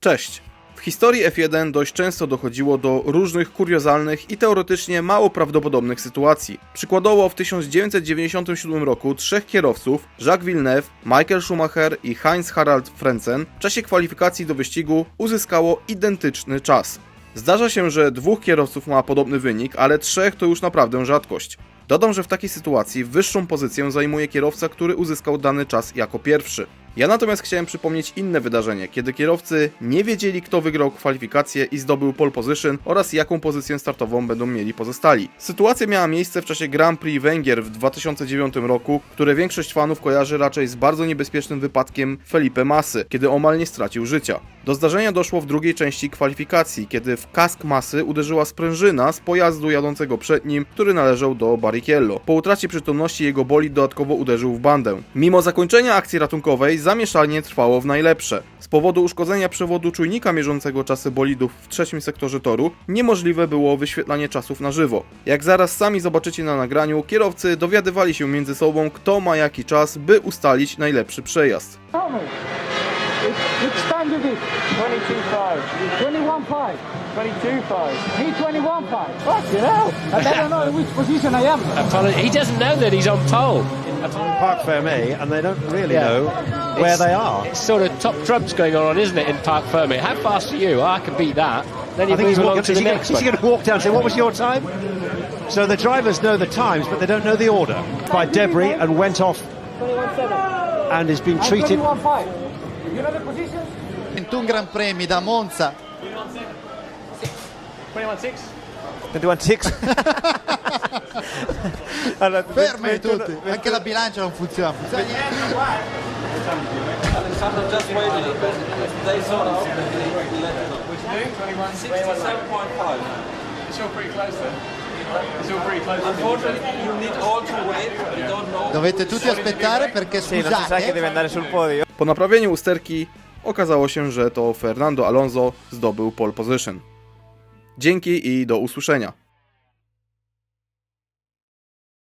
Cześć! W historii F1 dość często dochodziło do różnych kuriozalnych i teoretycznie mało prawdopodobnych sytuacji. Przykładowo w 1997 roku trzech kierowców, Jacques Villeneuve, Michael Schumacher i Heinz Harald Frentzen, w czasie kwalifikacji do wyścigu uzyskało identyczny czas. Zdarza się, że dwóch kierowców ma podobny wynik, ale trzech to już naprawdę rzadkość. Dodam, że w takiej sytuacji wyższą pozycję zajmuje kierowca, który uzyskał dany czas jako pierwszy. Ja natomiast chciałem przypomnieć inne wydarzenie, kiedy kierowcy nie wiedzieli, kto wygrał kwalifikację i zdobył pole position oraz jaką pozycję startową będą mieli pozostali. Sytuacja miała miejsce w czasie Grand Prix Węgier w 2009 roku, które większość fanów kojarzy raczej z bardzo niebezpiecznym wypadkiem Felipe Masy, kiedy omal nie stracił życia. Do zdarzenia doszło w drugiej części kwalifikacji, kiedy w kask Masy uderzyła sprężyna z pojazdu jadącego przed nim, który należał do Barrichello. Po utracie przytomności jego bolid dodatkowo uderzył w bandę. Mimo zakończenia akcji ratunkowej, zamieszanie trwało w najlepsze. Z powodu uszkodzenia przewodu czujnika mierzącego czasy bolidów w trzecim sektorze toru, niemożliwe było wyświetlanie czasów na żywo. Jak zaraz sami zobaczycie na nagraniu, kierowcy dowiadywali się między sobą, kto ma jaki czas, by ustalić najlepszy przejazd. Which, time you did? 22.5. 21.5. 22.5. Me 21.5. Fucking hell. And I don't know in which position I am. He doesn't know that he's on pole. Parc Fermé, and they don't really Yeah. know where It's- they are. It's sort of top trumps going on, isn't it, in Park Fermi? How fast are you? Oh, I can beat that. Then you I think he's move walking, to is the he gonna- next is he going to walk down and say, what was your time? So the drivers know the times, but they don't know the order. By debris and went off 21.7. and has been I'm treated. 21.5. You know the position? 21 Gran Premi da Monza 21.6. 21 allora, fermi tutti anche la bilancia non funziona funziona niente. dovete tutti aspettare perché scusate Po naprawieniu usterki okazało się, że to Fernando Alonso zdobył pole position. Dzięki i do usłyszenia.